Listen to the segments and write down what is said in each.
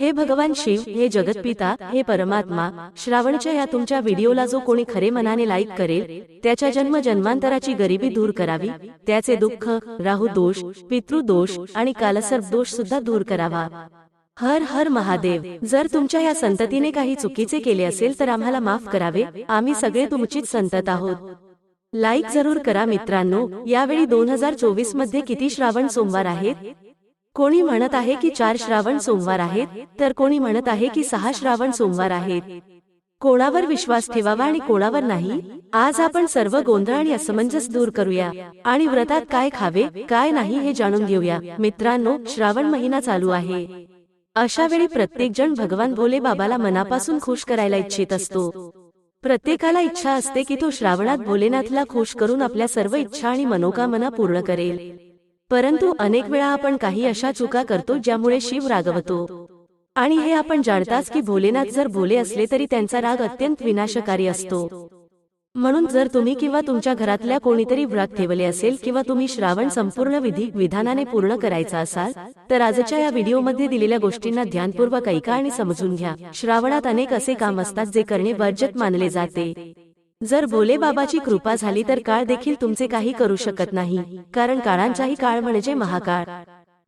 हे भगवान शिव हे जगतपिता हे परमात्मा श्रावणच्या या तुमच्या व्हिडिओला जो कोणी खरे मनाने लाईक करेल त्याच्या जन्म जन्मांतराची गरिबी दूर करावी त्याचे दुःख राहू दोष पितृदोष आणि कालसर्प दोष सुद्धा दूर करावा. हर हर महादेव जर तुमच्या या संततीने काही चुकीचे केले असेल तर आम्हाला माफ करावे आम्ही सगळे तुमचीच संतत आहोत. लाईक जरूर करा मित्रांनो यावेळी दोन हजार चोवीसमध्ये किती श्रावण सोमवार आहेत? कोणी म्हणत आहे की चार श्रावण सोमवार आहेत तर कोणी म्हणत आहे की सहा श्रावण सोमवार आहेत. कोणावर विश्वास ठेवावा आणि कोणावर नाही आज आपण सर्व गोंधळ आणि असमंजस दूर करूया आणि व्रतात काय खावे काय नाही हे जाणून घेऊया. मित्रांनो श्रावण महिना चालू आहे. अशा वेळी प्रत्येक जण भगवान भोले बाबाला मनापासून खुश करायला इच्छित असतो. प्रत्येकाला इच्छा असते की तो श्रावणात भोलेनाथला खुश करून आपल्या सर्व इच्छा आणि मनोकामना पूर्ण करेल परंतु अनेक वेळा आपण काही अशा चुका करतो ज्यामुळे शिव रागवतो. आणि हे आपण जाणताच की भोलेनाथ जर भोले असले तरी त्यांचा राग अत्यंत विनाशकारी असतो. म्हणून जर तुम्ही किंवा तुमच्या घरातल्या कोणीतरी व्रत ठेवले असेल किंवा तुम्ही श्रावण संपूर्ण विधी विधानाने पूर्ण करायचा असाल तर आजच्या या व्हिडिओमध्ये दिलेल्या गोष्टींना ध्यानपूर्वक ऐका आणि समजून घ्या. श्रावणात अनेक असे काम असतात जे करणे वर्जत मानले जाते. जर भोले बाबाची कृपा झाली तर काळ देखील तुमचे काही करू शकत नाही. कारण काळांचाही काळ म्हणजे महाकाळ.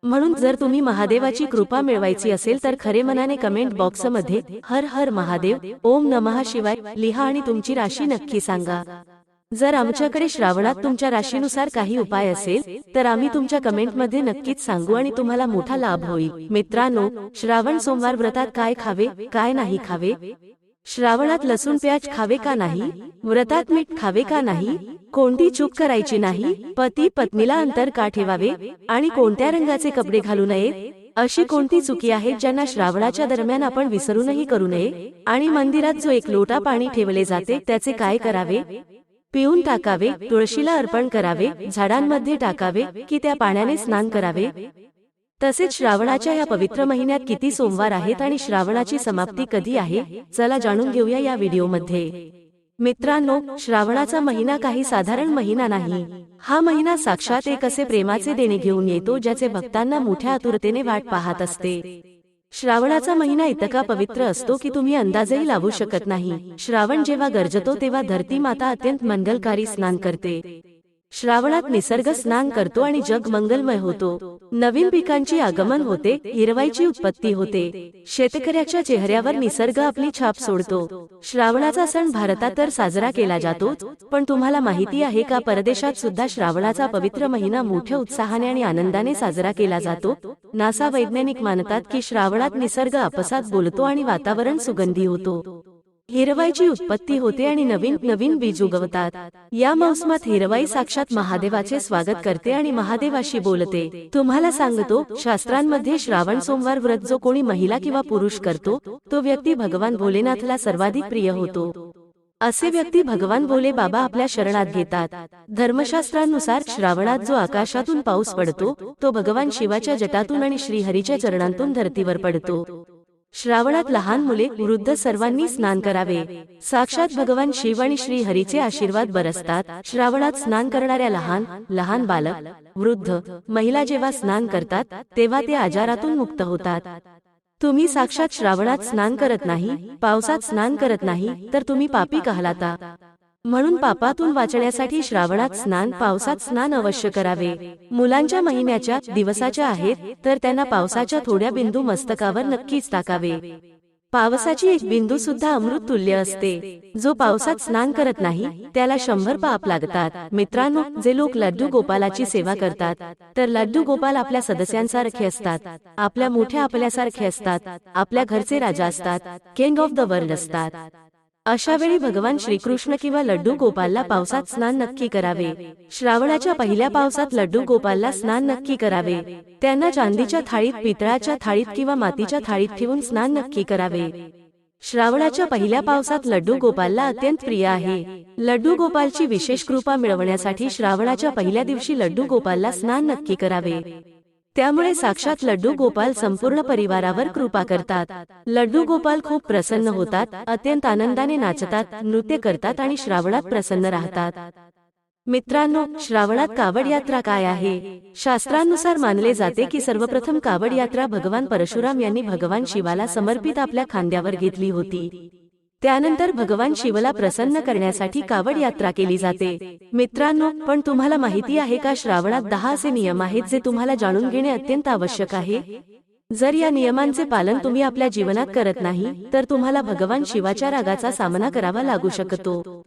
म्हणून जर तुम्ही महादेवाची कृपा मिळवायची असेल तर खरे मनाने कमेंट बॉक्समध्ये हर हर महादेव ओम नमः शिवाय लिहा आणि तुमची राशी नक्की सांगा. जर आमच्याकडे श्रावणात तुमच्या राशीनुसार काही उपाय असेल तर आम्ही तुमच्या कमेंटमध्ये नक्कीच सांगू आणि तुम्हाला मोठा लाभ होईल. मित्रांनो श्रावण सोमवार व्रतात काय खावे काय नाही खावे? श्रावणात लसूण प्याज खावे का नाही? व्रतात मीठ खावे का नाही? कोणती चूक करायची नाही? पती पत्नीला अंतर का ठेवावे? आणि कोणत्या रंगाचे कपडे घालू नये? अशी कोणती चुकी आहे ज्यांना श्रावणाच्या दरम्यान आपण विसरूनही करू नये? आणि मंदिरात जो एक लोटा पाणी ठेवले जाते त्याचे काय करावे? पिऊन टाकावे तुळशीला अर्पण करावे झाडांमध्ये टाकावे की त्या पाण्याने स्नान करावे? तसेच श्रावणाच्या या पवित्र महिन्यात किती सोमवार आहेत आणि श्रावणाची समाप्ती कधी आहे? चला जाणून घेऊया या व्हिडिओमध्ये. मित्रांनो श्रावणाचा महिना काही साधारण महिना नाही. हा महिना साक्षात एक असे प्रेमाचे देणे घेऊन येतो ज्याचे भक्तांना मोठ्या आतुरतेने वाट पाहत असते. श्रावणाचा महिना इतका पवित्र असतो की तुम्ही अंदाजही लावू शकत नाही. श्रावण जेव्हा गरजतो तेव्हा धरती माता अत्यंत मंगलकारी स्नान करते. श्रावणात निसर्ग स्नान करतो आणि जग मंगलमय होतो. नवीन पिकांची आगमन होते हिरवाईची उत्पत्ती होते. शेतकऱ्याच्या चेहऱ्यावर निसर्ग आपली छाप सोडतो. श्रावणाचा सण भारतात तर साजरा केला जातो पण तुम्हाला माहिती आहे का परदेशात सुद्धा श्रावणाचा पवित्र महिना मोठ्या उत्साहाने आणि आनंदाने साजरा केला जातो? नासा वैज्ञानिक मानतात की श्रावणात निसर्ग आपसात बोलतो आणि वातावरण सुगंधी होतो. हिरवाईची उत्पत्ती होते आणि नवीन नवीन बीज उगवतात. या मोसमात हिरवाई साक्षात महादेवाचे स्वागत करते आणि महादेवाशी बोलते. तुम्हाला सांगतो शास्त्रांमध्ये श्रावण सोमवार व्रत जो कोणी महिला किंवा पुरुष करतो तो व्यक्ती भगवान भोलेनाथला सर्वाधिक प्रिय होतो. असे व्यक्ती भगवान भोले बाबा आपल्या शरणात घेतात. धर्मशास्त्रानुसार श्रावणात जो आकाशातून पाऊस पडतो तो भगवान शिवाच्या जटातून आणि श्रीहरीच्या चरणांतून धर्तीवर पडतो. श्रावणात लहान मुले वृद्ध सर्वांनी स्नान करावे. साक्षात भगवान शिव आणि श्री हरीचे आशीर्वाद बरसतात. श्रावणात स्नान करणाऱ्या लहान लहान बालक वृद्ध महिला जेव्हा स्नान करतात तेव्हा ते आजारातून मुक्त होतात. तुम्ही साक्षात श्रावणात स्नान करत नाही पावसात स्नान करत नाही तर तुम्ही पापी कहलाता. म्हणून पापातून वाचण्यासाठी श्रावणात स्नान पावसात स्नान अवश्य करावे. मुलांच्या महिन्याच्या दिवसाच्या आहेत तर त्यांना पावसाच्या थोड्या बिंदू मस्तकावर नक्कीच टाकावे. पावसाची एक बिंदू सुद्धा अमृत तुल्य असते. जो पावसात स्नान करत नाही त्याला शंभर पाप लागतात. मित्रांनो जे लोक लड्डू गोपालाची सेवा करतात तर लड्डू गोपाल आपल्या सदस्यांसारखे असतात. आपल्या मोठ्या आपल्यासारखे असतात. आपल्या घरचे राजा असतात. किंग ऑफ द वर्ल्ड असतात. अशा वेळी भगवान श्रीकृष्ण किंवा लड्डू गोपालला पावसात स्नान नक्की करावे. श्रावणाच्या पहिल्या पावसात लड्डू गोपालला स्नान नक्की करावे. त्यांना चांदीच्या थाळीत पितळाच्या थाळीत किंवा मातीच्या थाळीत ठेवून स्नान नक्की करावे. श्रावणाच्या पहिल्या पावसात लड्डू गोपालला अत्यंत प्रिय आहे. लड्डू गोपालची विशेष कृपा मिळवण्यासाठी श्रावणाच्या पहिल्या दिवशी लड्डू गोपालला स्नान नक्की करावे. त्यामुळे साक्षात लड्डू गोपाल संपूर्ण परिवारावर कृपा करतात. लड्डू गोपाल खूप प्रसन्न होतात अत्यंत आनंदाने नाचतात नृत्य करतात आणि श्रावणात प्रसन्न राहतात. मित्रांनो श्रावणात कावड यात्रा काय आहे? शास्त्रानुसार मानले जाते की सर्वप्रथम कावड यात्रा भगवान परशुराम यांनी भगवान शिवाला समर्पित आपल्या खांद्यावर घेतली होती. त्यानंतर भगवान शिवला प्रसन्न करण्यासाठी कावड यात्रा केली जाते. मित्रांनो पण तुम्हाला माहिती आहे का श्रावणात दहा असे नियम आहेत जे तुम्हाला जाणून घेणे अत्यंत आवश्यक आहे. जर या नियमांचे पालन तुम्ही आपल्या जीवनात करत नाही तर तुम्हाला भगवान शिवाच्या रागाचा सामना करावा लागू शकतो.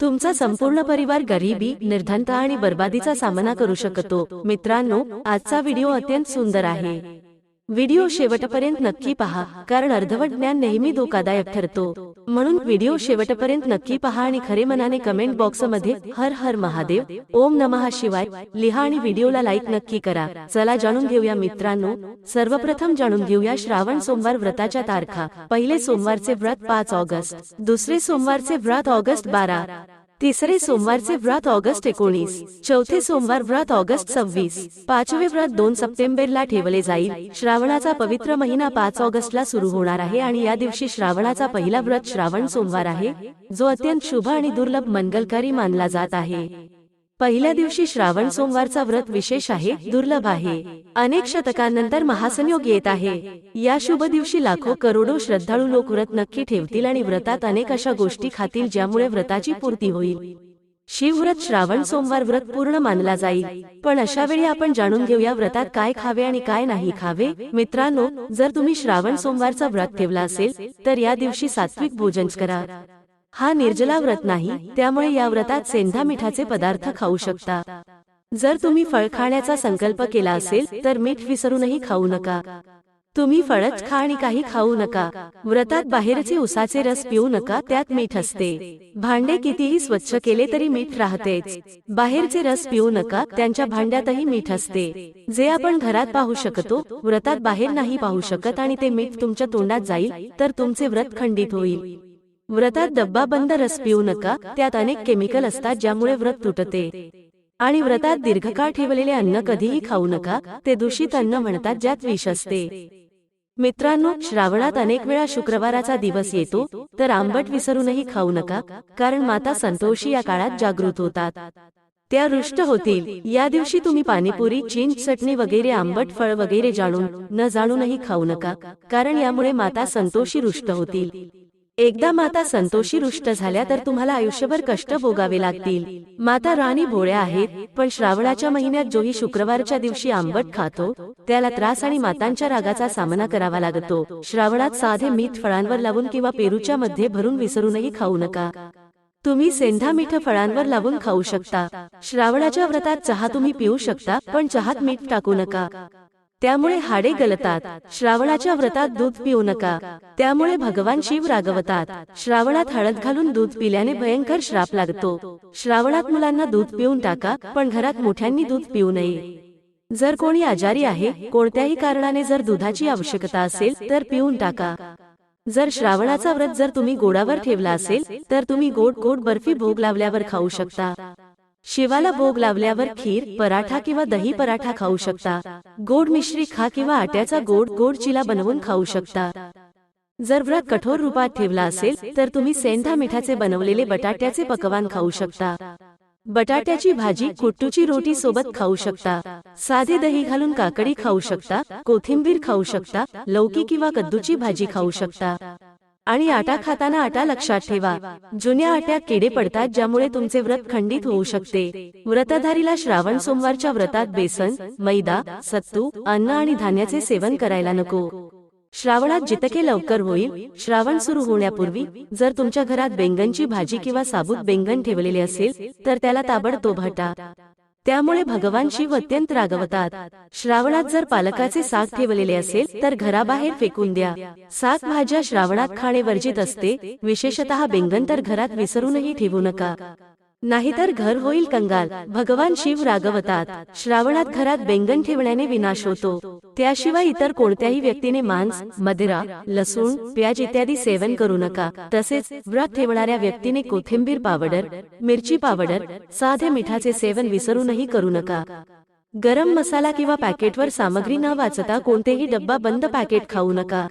तुमचा संपूर्ण परिवार गरिबी निर्धनता आणि बर्बादीचा सामना करू शकतो. मित्रांनो आजचा व्हिडिओ अत्यंत सुंदर आहे. व्हिडिओ शेवटपर्यंत नक्की पहा कारण अर्धवट ज्ञान नेहमी धोकादायक ठरतो. म्हणून व्हिडिओ शेवटपर्यंत नक्की पहा आणि खरे मनाने कमेंट बॉक्समध्ये हर हर महादेव ओम नमः शिवाय लिहा आणि व्हिडिओला लाईक नक्की करा. चला जाणून घेऊया मित्रांनो सर्वप्रथम जाणून घेऊया श्रावण सोमवार व्रताच्या तारखा. पहिले सोमवारचे व्रत पाच ऑगस्ट दुसरे सोमवारचे व्रत ऑगस्ट बारा. तिसरे सोमवारचे व्रत ऑगस्ट एकोणीस. चौथे सोमवार व्रत ऑगस्ट सव्वीस. पाचवे व्रत दोन सप्टेंबरला ठेवले जाईल. श्रावणाचा पवित्र महिना पाच ऑगस्टला सुरू होणार आहे आणि या दिवशी श्रावणाचा पहिला व्रत श्रावण सोमवार आहे. जो अत्यंत शुभ आणि दुर्लभ मंगलकारी मानला जात आहे. पहिल्या दिवशी श्रावण सोमवारचा व्रत विशेष आहे दुर्लभ आहे. अनेक शतकांनंतर महासंयोग येत आहे. या शुभ दिवशी लाखो करोडो श्रद्धाळू लोक व्रत नक्की ठेवतील आणि व्रतात अनेक अशा गोष्टी खातील ज्यामुळे व्रताची पूर्ती होईल. शिवव्रत श्रावण सोमवार व्रत पूर्ण मानला जाईल. पण अशा वेळी आपण जाणून घेऊया व्रतात काय खावे आणि काय नाही खावे. मित्रांनो जर तुम्ही श्रावण सोमवारचा व्रत ठेवला असेल तर या दिवशी सात्विक भोजन करा. हा निर्जला व्रत नाही त्यामुळे या व्रतात सेंधा मिठाचे पदार्थ खाऊ शकता. जर तुम्ही फळ खाण्याचा संकल्प केला असेल तर मीठ विसरूनही खाऊ नका. तुम्ही फळच खा आणि काही खाऊ नका. व्रतात बाहेरचे उसाचे रस पिऊ नका त्यात मीठ असते. भांडे कितीही स्वच्छ केले तरी मीठ राहतेच. बाहेरचे रस पिऊ नका त्यांच्या भांड्यातही मीठ असते. जे आपण घरात पाहू शकतो व्रतात बाहेर नाही पाहू शकत आणि ते मीठ तुमच्या तोंडात जाईल तर तुमचे व्रत खंडित होईल. व्रतात डब्बा बंद रस पिऊ नका त्यात अनेक केमिकल असतात ज्यामुळे व्रत तुटते. आणि व्रतात दीर्घकाळ ठेवलेले अन्न कधीही खाऊ नका ते दूषित अन्न म्हणतात ज्यात विष असते. मित्रांनो श्रावणात अनेक वेळा शुक्रवाराचा दिवस येतो तर आंबट विसरूनही खाऊ नका कारण माता संतोषी या काळात जागृत होतात. त्या रुष्ट होतील. या दिवशी तुम्ही पाणीपुरी चिंच चटणी वगैरे आंबट फळ वगैरे जाणून न जाणूनही खाऊ नका कारण यामुळे माता संतोषी रुष्ट होतील. एकदा माता संतोषी रुष्ट झाल्या तर तुम्हाला आयुष्यभर कष्ट भोगावे लागतील. माता राणी भोळ्या आहेत पण श्रावणाच्या महिन्यात जोही शुक्रवारच्या दिवशी आंबट खातो त्याला त्रास आणि मातांच्या रागाचा सामना करावा लागतो. श्रावणात साधे मीठ फळांवर लावून किंवा पेरूच्या मध्ये भरून विसरूनही खाऊ नका. तुम्ही सेंधा मीठ फळांवर लावून खाऊ शकता. श्रावणाच्या व्रतात चहा तुम्ही पिऊ शकता पण चहात मीठ टाकू नका. त्यामुळे हाडे गलतात श्रावणाच्या व्रतात दूध पिऊ नका. त्यामुळे भगवान शिव रागवतात. श्रावणात हळद घालून दूध पिल्याने भयंकर श्राप लागतो. श्रावणात मुलांना दूध पिऊन टाका पण घरात मोठ्यांनी दूध पिऊ नये. जर कोणी आजारी आहे कोणत्याही कारणाने जर दुधाची आवश्यकता असेल तर पिऊन टाका. जर श्रावणाचा व्रत जर तुम्ही गोडावर ठेवला असेल तर तुम्ही गोड गोड बर्फी भोग लावल्यावर खाऊ शकता. शिवाला भोग लावल्यावर खीर पराठा किंवा दही पराठा खाऊ शकता. गोड मिश्री खा किंवा आट्याचा गोड गोड चिला बनवून खाऊ शकता. जर व्रत कठोर रूपात ठेवला असेल तर तुम्ही सेंधा मिठाचे बनवलेले बटाट्याचे पकवान खाऊ शकता. बटाट्याची भाजी कुट्टूची रोटी सोबत खाऊ शकता. साधे दही घालून काकडी खाऊ शकता कोथिंबीर खाऊ शकता लौकी किंवा कद्दूची भाजी खाऊ शकता. आणि आटा खाताना आटा लक्षात ठेवा. जुन्या आट्यात किडे पडतात ज्यामुळे तुमचे व्रत खंडित होऊ शकते. व्रतधारीला श्रावण सोमवारच्या व्रतात बेसन मैदा सत्तू अन्न आणि धान्याचे सेवन करायला नको. श्रावणात जितके लवकर होईल श्रावण सुरू होण्यापूर्वी जर तुमच्या घरात बेंगनची भाजी किंवा साबूत बेंगन ठेवलेले असेल तर त्याला ताबडतोब हटा. त्यामुळे भगवान शिव अत्यंत रागवतात. श्रावणात जर पालकाचे साग ठेवलेले असेल तर घराबाहेर फेकून द्या. साग भाज्या श्रावणात खाणे वर्जित असते. विशेषतः बेंगन तर घरात विसरूनही ठेवू नका. नाहीतर घर होईल कंगाल. भगवान शिव रागवतात. श्रावणात घरात बेंगन ठेवण्याने विनाश होतो. त्याशिवाय इतर कोणत्याही व्यक्तीने मांस मदिरा लसूण प्याज इत्यादी सेवन करू नका. तसेच व्रत ठेवणाऱ्या व्यक्तीने कोथिंबीर पावडर मिरची पावडर साधे मिठाचे सेवन विसरूनही करू नका. गरम मसाला किंवा पॅकेटवर सामग्री न वाचता कोणतेही डब्बा बंद पॅकेट खाऊ नका.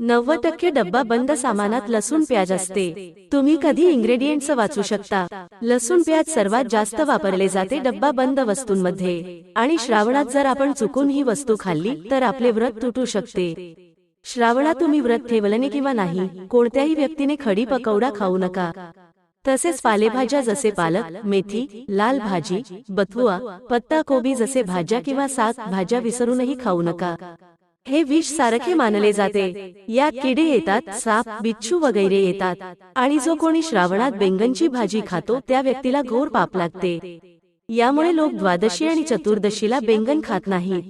नव्वद टक्के डब्बा बंद सामानात लसूण प्याज असते. तुम्ही कधी इंग्रेडियंट्स वाचू शकता. लसूण प्याज सर्वात जास्त वापरले जाते डब्बा बंद वस्तूंमध्ये. आणि श्रावणात जर आपण चुकून ही वस्तू खाल्ली तर आपले व्रत तुटू शकते. श्रावणात तुम्ही व्रत ठेवलने किंवा नाही कोणत्याही व्यक्तीने खडी पकौडा खाऊ नका. तसेच पालेभाज्या जसे पालक मेथी लाल भाजी बथुआ पत्ता कोबी जसे भाज्या किंवा सात भाज्या विसरूनही खाऊ नका हे विष सारखे मानले जाते. यात किडे येतात साप बिच्छू वगैरे येतात. आणि जो कोणी श्रावणात बेंगनची भाजी खातो त्या व्यक्तीला घोर पाप लागते. यामुळे लोक द्वादशी आणि चतुर्दशीला बेंगन खात नाही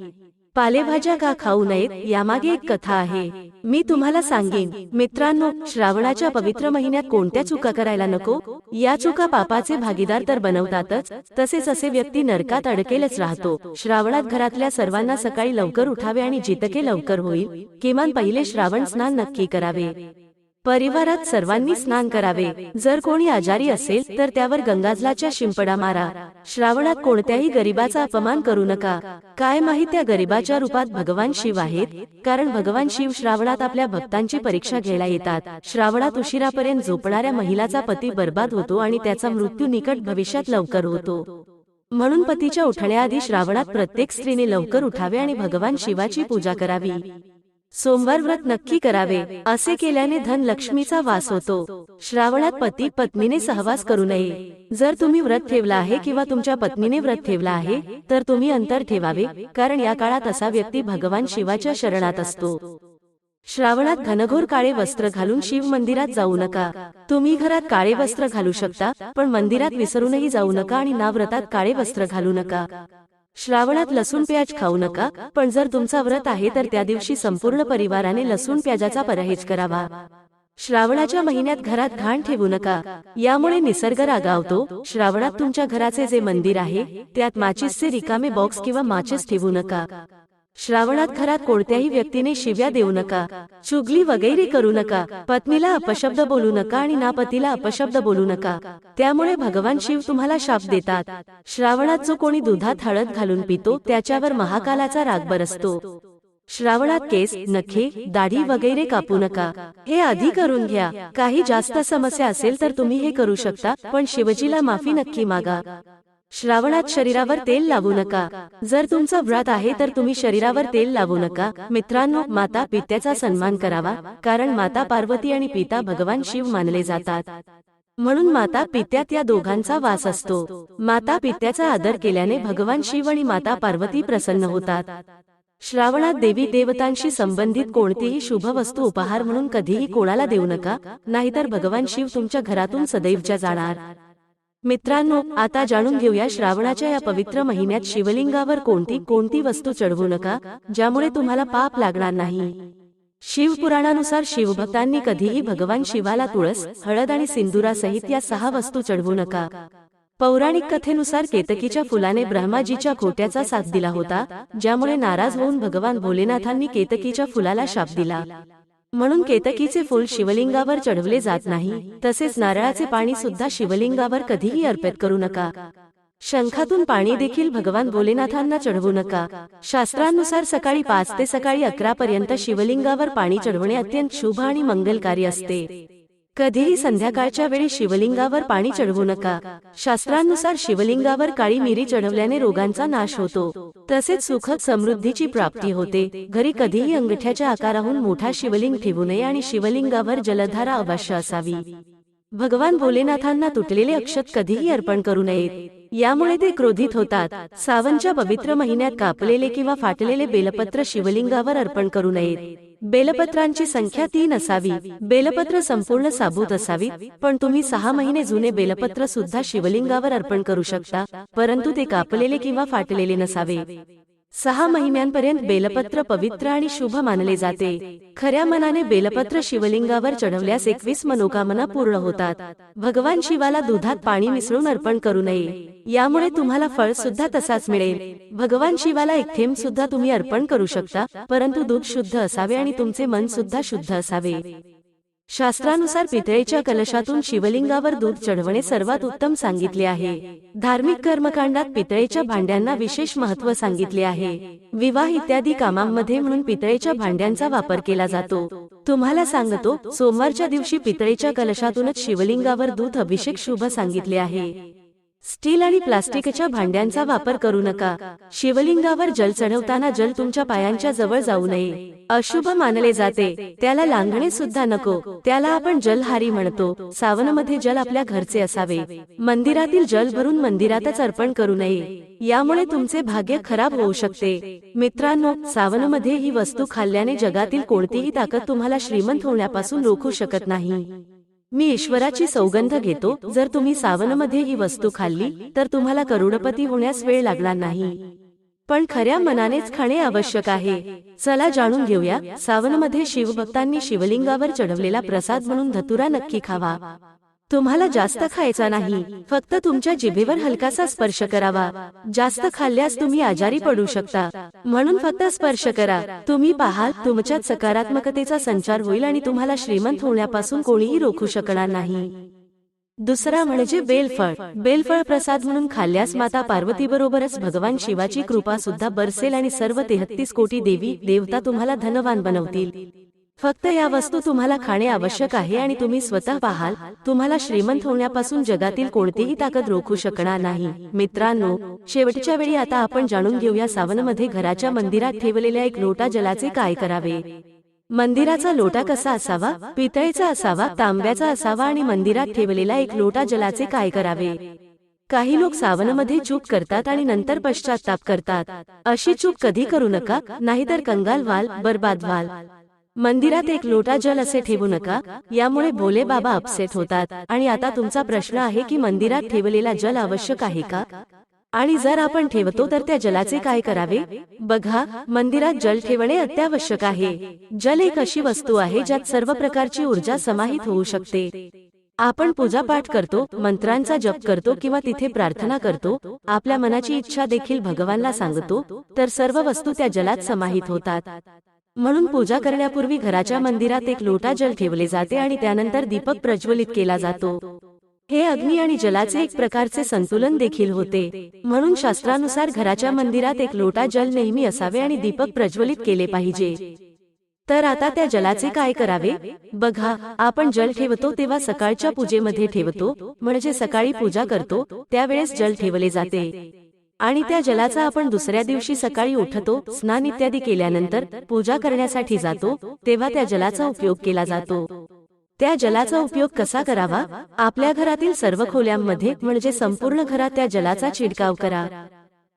पालेभाज्या का खाऊ नयेत यामागे एक कथा आहे. मी तुम्हाला सांगेन मित्रांनो श्रावणाच्या पवित्र महिन्यात कोणत्या चुका करायला नको? या चुका पापाचे भागीदार तर बनवतातच तसेच असे व्यक्ती नरकात अडकेलच राहतो. श्रावणात घरातल्या सर्वांना सकाळी लवकर उठावे आणि जितके लवकर होईल किमान पहिले श्रावण स्नान नक्की करावे. परिवारात सर्वांनी स्नान करावे. जर कोणी आजारी असेल तर त्यावर गंगाजलाच्या शिंपडा मारा. श्रावणात कोणत्याही गरीबाचा अपमान करू नका. काय माहीत त्या गरीबाच्या रूपात भगवान शिव आहेत? कारण भगवान शिव श्रावणात आपल्या भक्तांची परीक्षा घ्यायला येतात. श्रावणात उशिरापर्यंत झोपणाऱ्या महिलाचा पती बर्बाद होतो आणि त्याचा मृत्यू निकट भविष्यात लवकर होतो. म्हणून पतीच्या उठण्याआधी श्रावणात प्रत्येक स्त्रीने लवकर उठावे आणि भगवान शिवाची पूजा करावी. सोमवार व्रत नक्की करावे. असे केल्याने धन लक्ष्मीचा वास होतो. श्रावणात पती पत्नीने सहवास करू नये. जर तुम्ही व्रत ठेवला आहे किंवा तुमच्या पत्नीने व्रत ठेवला आहे तर तुम्ही अंतर ठेवावे कारण या काळात असा व्यक्ती भगवान शिवाच्या शरणात असतो. श्रावणात घनघोर काळे वस्त्र घालून शिव मंदिरात जाऊ नका. तुम्ही घरात काळे वस्त्र घालू शकता पण मंदिरात विसरूनही जाऊ नका आणि नाव्रतात काळे वस्त्र घालू नका. श्रावणात लसूण प्याज खाऊ नका पण जर तुमचा व्रत आहे तर त्या दिवशी संपूर्ण परिवाराने लसूण प्याजाचा परहेज करावा. श्रावणाच्या महिन्यात घरात घाण ठेवू नका. यामुळे निसर्ग रागावतो. श्रावणात तुमच्या घराचे जे मंदिर आहे त्यात माचीसचे रिकामे बॉक्स किंवा माचीस ठेवू नका. श्रावणात घरात कोणत्याही व्यक्तीने शिव्या देऊ नका चुगली वगैरे करू नका पत्नीला अपशब्द बोलू नका आणि नापतीला अपशब्द बोलू नका. त्यामुळे भगवान शिव तुम्हाला शाप देतात. श्रावणात जो कोणी दुधात हळद घालून पितो त्याच्यावर महाकालाचा राग बरसतो. श्रावणात केस नखे दाढी वगैरे कापू नका. हे आधी करून घ्या. काही जास्त समस्या असेल तर तुम्ही हे करू शकता पण शिवजीला माफी नक्की मागा. श्रावणात शरीरावर तेल लावू नका. जर तुमचं व्रत आहे तर तुम्ही शरीरावर तेल लावू नका. मित्रांनो माता पित्याचा सन्मान करावा. कारण माता पार्वती आणि पिता भगवान शिव मानले जातात. म्हणून माता पित्यात या दोघांचा वास असतो. माता पित्याचा आदर केल्याने भगवान शिव आणि माता पार्वती प्रसन्न होतात. श्रावणात देवी देवतांशी संबंधित कोणतीही शुभ वस्तू उपहार म्हणून कधीही कोणाला देऊ नका. नाहीतर भगवान शिव तुमच्या घरातून सदैवच्या जाणार मित्रांनो आता जाणून घेऊया श्रावणाच्या या पवित्र महिन्यात शिवलिंगावर कोणती कोणती वस्तू चढवू नका ज्यामुळे तुम्हाला पाप लागणार नाही. शिवपुराणानुसार शिवभक्तांनी कधीही भगवान शिवाला तुळस हळद आणि सिंदुरासहित या सहा वस्तू चढवू नका. पौराणिक कथेनुसार केतकीच्या फुलाने ब्रह्माजीच्या खोट्याचा साथ दिला होता ज्यामुळे नाराज होऊन भगवान भोलेनाथांनी केतकीच्या फुलाला शाप दिला. म्हणून केतकीचे फूल शिवलिंगावर चढवले जात नाही. तसेच नारळाचे पाणी सुद्धा शिवलिंगावर कधीही अर्पित करू नका. शंखातून पाणी देखील भगवान भोलेनाथांना चढवू नका. शास्त्रानुसार सकाळी पाच ते सकाळी अकरा पर्यंत शिवलिंगावर पाणी चढवणे अत्यंत शुभ आणि मंगलकारी असते. कधीही संध्याकाळच्या वेळी शिवलिंगावर पाणी चढवू नका. शास्त्रानुसार शिवलिंगावर काळी मिरी चढवल्याने रोगांचा नाश होतो. तसेच सुखद समृद्धीची प्राप्ती होते. घरी कधीही अंगठ्याच्या आकाराहून मोठा शिवलिंग ठेवू नये आणि शिवलिंगावर जलधारा अवश्य असावी. भगवान भोलेनाथांना तुटलेले अक्षत कधीही अर्पण करू नयेत. यामुळे ते क्रोधित होतात. सावनच्या पवित्र महिन्यात कापलेले किंवा फाटलेले बेलपत्र शिवलिंगावर अर्पण करू नयेत. बेलपत्रांची संख्या तीन असावी. बेलपत्र संपूर्ण साबूत असावी. पण तुम्ही सहा महिने जुने बेलपत्र सुद्धा शिवलिंगावर अर्पण करू शकता. परंतु ते कापलेले किंवा फाटलेले नसावे. सहा महिन्यांपर्यंत बेलपत्र पवित्र आणि शुभ मानले जाते. खऱ्या मनाने बेलपत्र शिवलिंगावर चढवल्यास एकवीस मनोकामना पूर्ण होतात. भगवान शिवाला दुधात पाणी मिसळून अर्पण करू नये. यामुळे तुम्हाला फळ सुद्धा तसाच मिळेल. भगवान शिवाला एक थेंब सुद्धा तुम्ही अर्पण करू शकता परंतु दूध शुद्ध असावे आणि तुमचे मन सुद्धा शुद्ध असावे. शास्त्रानुसार पितळेच्या कलशातून शिवलिंगावर दूध चढवणे सर्वात उत्तम सांगितले आहे. धार्मिक कर्मकांडात पितळेच्या भांड्यांना विशेष महत्त्व सांगितले आहे. विवाह इत्यादी कामांमध्ये म्हणून पितळेच्या भांड्यांचा वापर केला जातो. तुम्हाला सांगतो सोमवारच्या दिवशी पितळेच्या कलशातूनच शिवलिंगावर दूध अभिषेक शुभ सांगितले आहे. स्टील आणि प्लास्टिकच्या भांड्यांचा वापर करू नका. शिवलिंगावर जल चढवताना जल तुमच्या पायांच्या जवळ जाऊ नये. अशुभ मानले जाते. त्याला लांघणे सुद्धा नको. त्याला आपण जलहारी म्हणतो. सावनमध्ये जल आपल्या घरचे असावे. मंदिरातील जल भरून मंदिरातच अर्पण करू नये. यामुळे तुमचे भाग्य खराब होऊ शकते. मित्रांनो सावनमध्ये ही वस्तू खाल्ल्याने जगातील कोणतीही ताकद तुम्हाला श्रीमंत होण्यापासून रोखू शकत नाही. मी ईश्वराची सौगंध घेतो. जर तुम्ही सावनमध्ये ही वस्तू खाल्ली तर तुम्हाला करोडपती होण्यास वेळ लागणार नाही. पण खऱ्या मनानेच खाणे आवश्यक आहे. चला जाणून घेऊया. सावनमध्ये शिवभक्तांनी शिवलिंगावर चढवलेला प्रसाद म्हणून धतुरा नक्की खावा. तुम्हाला जास्त खायचा नाही. फक्त तुमच्या जिभेवर हलकासा स्पर्श करावा. जास्त खाल्ल्यास तुम्ही आजारी पडू शकता. म्हणून फक्त स्पर्श करा. तुम्ही पाहाल तुमच्यात सकारात्मकतेचा संचार होईल आणि तुम्हाला श्रीमंत होण्यापासून कोणीही रोखू शकणार नाही. दुसरा म्हणजे बेलफळ. बेलफळ प्रसाद म्हणून खाल्ल्यास माता पार्वती बरोबरच भगवान शिवाची कृपा सुद्धा बरसेल आणि सर्व तेहत्तीस कोटी देवी देवता तुम्हाला धनवान बनवतील. फक्त या वस्तू तुम्हाला खाणे आवश्यक आहे आणि तुम्ही स्वतः पाहाल तुम्हाला श्रीमंत होण्यापासून जगातील कोणतीही ताकद रोखू शकणार नाही. मित्रांनो शेवटच्या वेळी आता आपण जाणून घेऊया सावनमध्ये घराच्या मंदिरात ठेवलेल्या एक लोटा जलाचे काय करावे? मंदिराचा लोटा कसा असावा पितळेचा असावा तांब्याचा असावा आणि मंदिरात ठेवलेला एक लोटा जलाचे काय करावे? काही लोक सावनमध्ये चूक करतात आणि नंतर पश्चाताप करतात. अशी चूक कधी करू नका नाहीतर कंगाल व्हाल बर्बाद व्हाल. मंदिरात एक लोटा जल असे ठेवू नका. यामुळे भोले बाबा अपसेट होतात. आणि आता तुमचा प्रश्न आहे की मंदिरात ठेवलेला जल आवश्यक आहे का? आणि जर आपण ठेवतो तर त्या जलाचे काय करावे? बघा मंदिरात जल ठेवणे अत्यावश्यक आहे. जल एक अशी वस्तू आहे ज्यात सर्व प्रकारची ऊर्जा समाहित होऊ शकते. आपण पूजापाठ करतो मंत्रांचा जप करतो किंवा तिथे प्रार्थना करतो आपल्या मनाची इच्छा देखील भगवानला सांगतो. तर सर्व वस्तू त्या जलात समाहित होतात म्हणून पूजा करण्यापूर्वी घराच्या मंदिरात एक लोटा जल ठेवले जाते आणि त्यानंतर दीपक प्रज्वलित केला जातो. हे अग्नी आणि जलाचे एक प्रकारचे संतुलन देखील होते. म्हणून शास्त्रानुसार घराच्या मंदिरात एक लोटा जल नेहमी असावे आणि दीपक प्रज्वलित केले पाहिजे. तर आता त्या जलाचे काय करावे? बघा आपण जल ठेवतो तेव्हा सकाळच्या पूजेमध्ये ठेवतो म्हणजे सकाळी पूजा करतो त्यावेळेस जल ठेवले जाते. आणि त्या जलाचा आपण दुसऱ्या दिवशी सकाळी उठतो स्नान इत्यादी केल्यानंतर पूजा करण्यासाठी जातो तेव्हा त्या जलाचा उपयोग केला जातो. त्या जलाचा उपयोग कसा करावा? आपल्या घरातील सर्व खोल्यांमध्ये म्हणजे संपूर्ण घरात त्या जलाचा छिडकाव करा.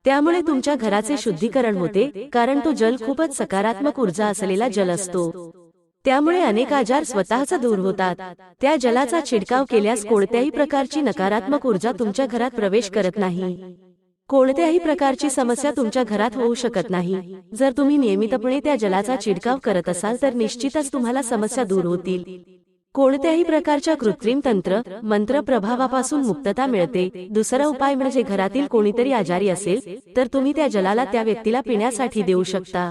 त्यामुळे तुमच्या घराचे शुद्धीकरण होते कारण तो जल खूपच सकारात्मक ऊर्जा असलेला जल असतो. त्यामुळे अनेक आजार स्वतःच दूर होतात. त्या जलाचा छिडकाव केल्यास कोणत्याही प्रकारची नकारात्मक ऊर्जा तुमच्या घरात प्रवेश करत नाही कोणत्याही प्रकारची समस्या तुमच्या घरात होऊ शकत नाही. जर तुम्ही नियमितपणे त्या जलाचा छिडकाव करत असाल तर निश्चितच तुम्हाला समस्या दूर होतील. कोणत्याही प्रकारच्या कृत्रिम तंत्र मंत्र प्रभावापासून मुक्तता मिळते. दुसरा उपाय म्हणजे घरातील कोणीतरी आजारी असेल तर तुम्ही त्या जलाला त्या व्यक्तीला पिण्यासाठी देऊ शकता.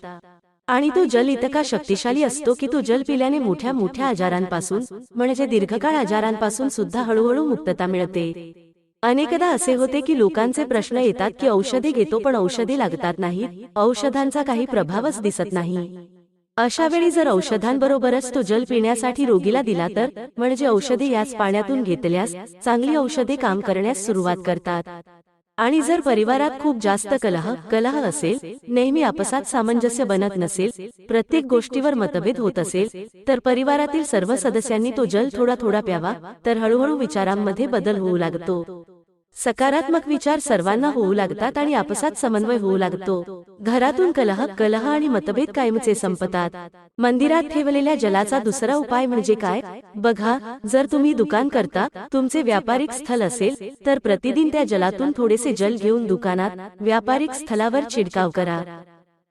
आणि तो जल इतका शक्तिशाली असतो की तो जल पिल्याने मोठ्या मोठ्या आजारांपासून म्हणजे दीर्घकाळ आजारांपासून सुद्धा हळूहळू मुक्तता मिळते. अनेकदा असे होते की लोकांचे प्रश्न येतात की औषधे घेतो पण औषधे लागतात नाहीत औषधांचा काही प्रभावच दिसत नाही. अशा वेळी जर औषधांबरोबरच तो जल पिण्यासाठी रोगीला दिला तर म्हणजे औषधे याच पाण्यातून घेतल्यास चांगली औषधे काम करण्यास सुरुवात करतात. आणि जर परिवारात खूप जास्त कलह कलह असेल नेहमी आपसात सामंजस्य बनत नसेल प्रत्येक गोष्टीवर मतभेद होत असेल तर परिवारातील सर्व सदस्यांनी तो जल थोडा थोडा प्यावा तर हळूहळू विचारांमध्ये बदल होऊ लागतो. सकारात्मक विचार सर्वांना होऊ लागतात आणि आपसात समन्वय होऊ लागतो. घरातून कलह कलह आणि मतभेद कायमचे संपतात. मंदिरात ठेवलेल्या जलाचा दुसरा उपाय म्हणजे काय? बघा जर तुम्ही दुकान करता तुमचे व्यापारिक स्थल असेल तर प्रतिदिन त्या जलातून थोडेसे जल घेऊन दुकानात व्यापारिक स्थलावर छिडकाव करा.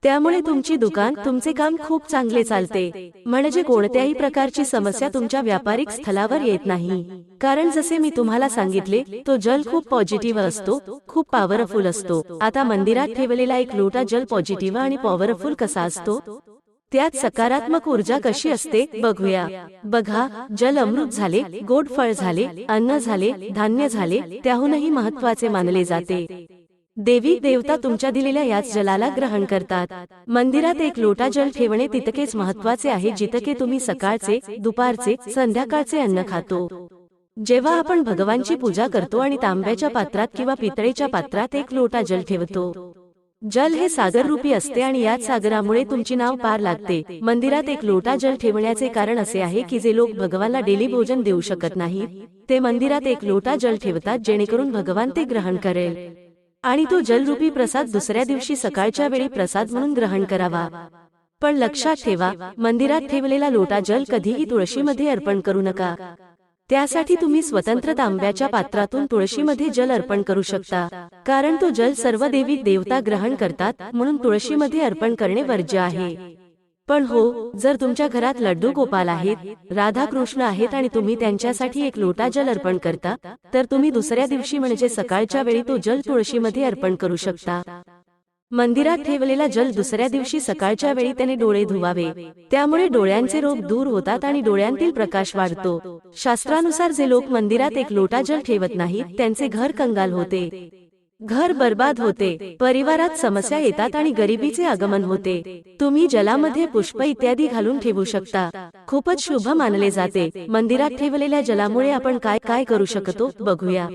त्यामुळे तुमची दुकान तुमचे काम खूप चांगले चालते. म्हणजे कोणत्याही प्रकारची समस्या तुमच्या व्यापारिक स्थलावर येत नाही. कारण जसे मी तुम्हाला सांगितले तो जल खूप पॉझिटिव्ह असतो खूप पॉवरफुल असतो. आता मंदिरात ठेवलेला एक लोटा जल पॉझिटिव्ह आणि पॉवरफुल कसा असतो? त्यात सकारात्मक ऊर्जा कशी असते? बघूया. बघा जल अमृत झाले गोड फळ झाले अन्न झाले धान्य झाले त्याहूनही महत्त्वाचे मानले जाते. देवी देवता तुमच्या दिलेल्या याच जलाला ग्रहण करतात. मंदिरात एक लोटा जल ठेवणे तितकेच महत्त्वाचे आहे जितके तुम्ही सकाळचे दुपारचे संध्याकाळचे अन्न खातो. जेव्हा आपण भगवानची पूजा करतो आणि तांब्याच्या पात्रात किंवा पितळेच्या पात्रात एक लोटा जल ठेवतो. जल हे सागर रूपी असते आणि याच सागरामुळे तुमची नाव पार लागते. मंदिरात एक लोटा जल ठेवण्याचे कारण असे आहे की जे लोक भगवानला डेली भोजन देऊ शकत नाही ते मंदिरात एक लोटा जल ठेवतात जेणेकरून भगवान ते ग्रहण करेल. आणि तो जलरूपी प्रसाद दुसऱ्या दिवशी सकाळच्या वेळी प्रसाद म्हणून ग्रहण करावा. पण लक्षात ठेवा मंदिरात ठेवलेला लोटा जल कधीही तुळशीमध्ये अर्पण करू नका. त्यासाठी तुम्ही स्वतंत्र तांब्याच्या पात्रातून तुळशीमध्ये जल अर्पण करू शकता. कारण तो जल सर्व देवी देवता ग्रहण करतात म्हणून तुळशीमध्ये अर्पण करणे वर्ज्य आहे. पण हो जर तुमच्या घरात लड्डू गोपाल आहेत राधा कृष्ण आहेत आणि तुम्ही त्यांच्यासाठी एक लोटा जल अर्पण करता तर तुम्ही दुसऱ्या दिवशी म्हणजे सकाळच्या वेळी तो जल तुळशीमध्ये अर्पण करू शकता. मंदिरात ठेवलेला जल दुसऱ्या दिवशी सकाळच्या वेळी त्याने डोळे धुवावे. त्यामुळे डोळ्यांचे रोग दूर होतात आणि डोळ्यांतील प्रकाश वाढतो. शास्त्रानुसार जे लोक मंदिरात एक लोटा जल ठेवत नाहीत त्यांचे घर कंगाल होते. घर बर्बाद होते. परिवारात समस्या येतात आणि गरिबीचे आगमन होते. तुम्ही जलामध्ये पुष्प इत्यादी घालून ठेवू शकता. खूपच शुभ मानले जाते. मंदिरात ठेवलेल्या जलामुळे आपण काय काय करू शकतो? बघूया.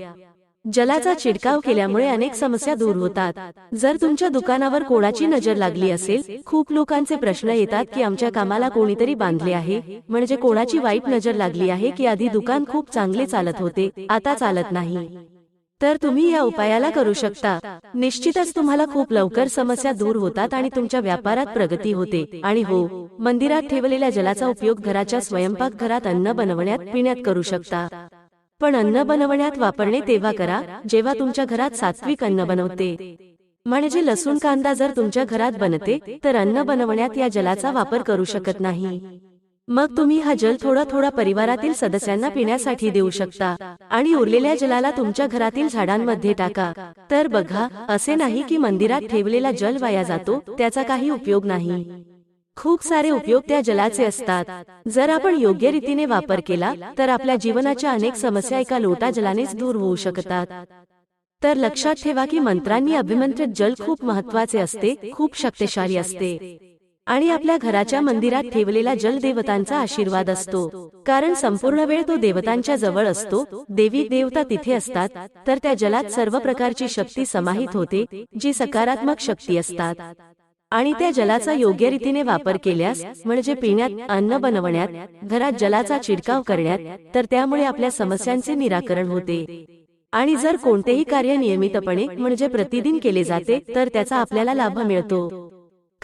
जलाचा चिडकाव केल्यामुळे अनेक समस्या दूर होतात. जर तुमच्या दुकानावर कोणाची नजर लागली असेल खूप लोकांचे प्रश्न येतात की आमच्या कामाला कोणीतरी बांधले आहे. म्हणजे कोणाची वाईट नजर लागली आहे की आधी दुकान खूप चांगले चालत होते आता चालत नाही. तर तुम्ही या उपायाला करू शकता. निश्चितच तुम्हाला खूप लवकर समस्या दूर होतात आणि तुमच्या व्यापारात प्रगती होते. आणि हो मंदिरात ठेवलेल्या जलाचा उपयोग घराच्या स्वयंपाक घरात अन्न बनवण्यात पिण्यात करू शकता. पण अन्न बनवण्यात वापरणे तेव्हा करा जेव्हा तुमच्या घरात सात्विक अन्न बनवते. म्हणजे लसूण कांदा जर तुमच्या घरात बनते तर अन्न बनवण्यात या जलाचा वापर करू शकत नाही. मग तुम्ही हा जल थोडा थोडा परिवारातील सदस्यांना पिण्यासाठी देऊ शकता आणि उरलेल्या जलाला तुमच्या घरातील झाडांमध्ये टाका. तर बघा असे नाही की मंदिरात ठेवलेला जल वाया जातो त्याचा काही उपयोग नाही. खूप सारे उपयोग त्या जलाचे असतात. जर आपण योग्य रीतीने वापर केला तर आपल्या जीवनाच्या अनेक समस्या एका लोटा जलानेच दूर होऊ शकतात. तर लक्षात ठेवा की मंत्रांनी अभिमंत्रित जल खूप महत्त्वाचे असते खूप शक्तिशाली असते आणि आपल्या घराच्या मंदिरात ठेवलेला जल देवतांचा आशीर्वाद असतो. कारण संपूर्ण वेळ तो देवतांच्या जवळ असतो. देवी देवता तिथे असतात. तर त्या जलात सर्व प्रकारची शक्ती समाहित होते जी सकारात्मक शक्ती असतात. आणि त्या जलाचा योग्य रीतीने वापर केल्यास म्हणजे पिण्यात अन्न बनवण्यात घरात जलाचा चिडकाव करण्यात तर त्यामुळे आपल्या समस्यांचे निराकरण होते. आणि जर कोणतेही कार्य नियमितपणे म्हणजे प्रतिदिन केले जाते तर त्याचा आपल्याला लाभ मिळतो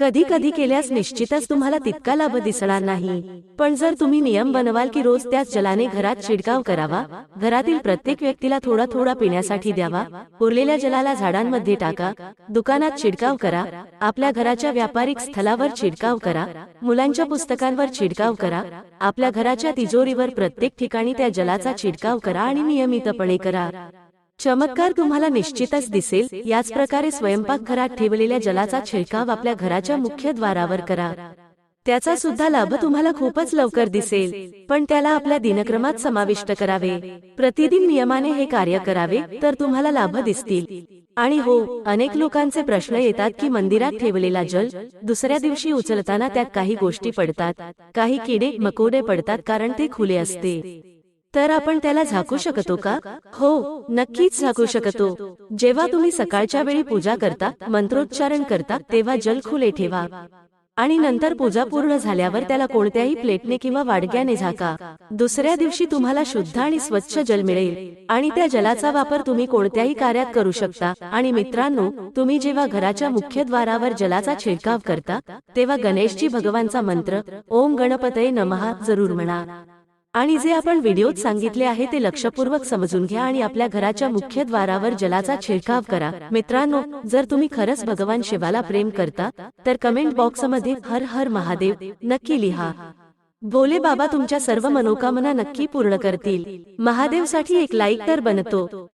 कधी कधी केल्यास निश्चितच तुम्हाला तितका लाभ दिसणार नाही. पण जर तुम्ही नियम बनवाल की रोज त्याच जलाने घरात शिडकाव करावा घरातील प्रत्येक व्यक्तीला थोडा थोडा पिण्यासाठी द्यावा उरलेल्या जलाला झाडांमध्ये टाका दुकानात शिडकाव करा आपल्या घराच्या व्यापारिक स्थलावर शिडकाव करा मुलांच्या पुस्तकांवर शिडकाव करा आपल्या घराच्या तिजोरीवर प्रत्येक ठिकाणी त्या जलाचा शिडकाव करा आणि नियमितपणे करा. चमत्कार तुम्हाला निश्चितच दिसेल. याच प्रकारे स्वयंपाक घरात ठेवलेल्या जलाचा छिडकाव आपल्या घराच्या मुख्य द्वारावर करा. त्याचा सुद्धा लाभ तुम्हाला खूपच लवकर दिसेल. पण त्याला आपल्या दिनक्रमात समाविष्ट करावे. प्रतिदिन नियमाने हे कार्य करावे. तर तुम्हाला लाभ दिसतील. आणि हो अनेक लोकांचे प्रश्न येतात की मंदिरात ठेवलेला जल दुसऱ्या दिवशी उचलताना त्यात काही गोष्टी पडतात. काही किडे मकोडे पडतात कारण ते खुले असते. तर आपण त्याला झाकू शकतो का? हो नक्कीच झाकू शकतो. जेव्हा तुम्ही सकाळच्या वेळी पूजा करता मंत्रोच्चारण करता तेव्हा जल खुले ठेवा. आणि नंतर पूजा पूर्ण झाल्यावर त्याला कोणत्याही प्लेटने किंवा वाडग्याने झाका. दुसऱ्या दिवशी तुम्हाला शुद्ध आणि स्वच्छ जल मिळेल. आणि त्या जलाचा वापर तुम्ही कोणत्याही कार्यात करू शकता. आणि मित्रांनो तुम्ही जेव्हा घराच्या मुख्य द्वारावर जलाचा छिडकाव करता तेव्हा गणेशजी भगवानचा मंत्र ओम गणपतये नमहा जरूर म्हणा. आणि जे आपण व्हिडिओत सांगितले आहे ते लक्षपूर्वक समजून घ्या आणि आपल्या घराच्या मुख्य द्वारावर जलाचा छिडकाव करा. मित्रांनो जर तुम्ही खरंच भगवान शिवाला प्रेम करता तर कमेंट बॉक्समध्ये हर हर महादेव नक्की लिहा. भोले बाबा तुमच्या सर्व मनोकामना नक्की पूर्ण करतील. महादेवसाठी एक लाईक तर बनतो.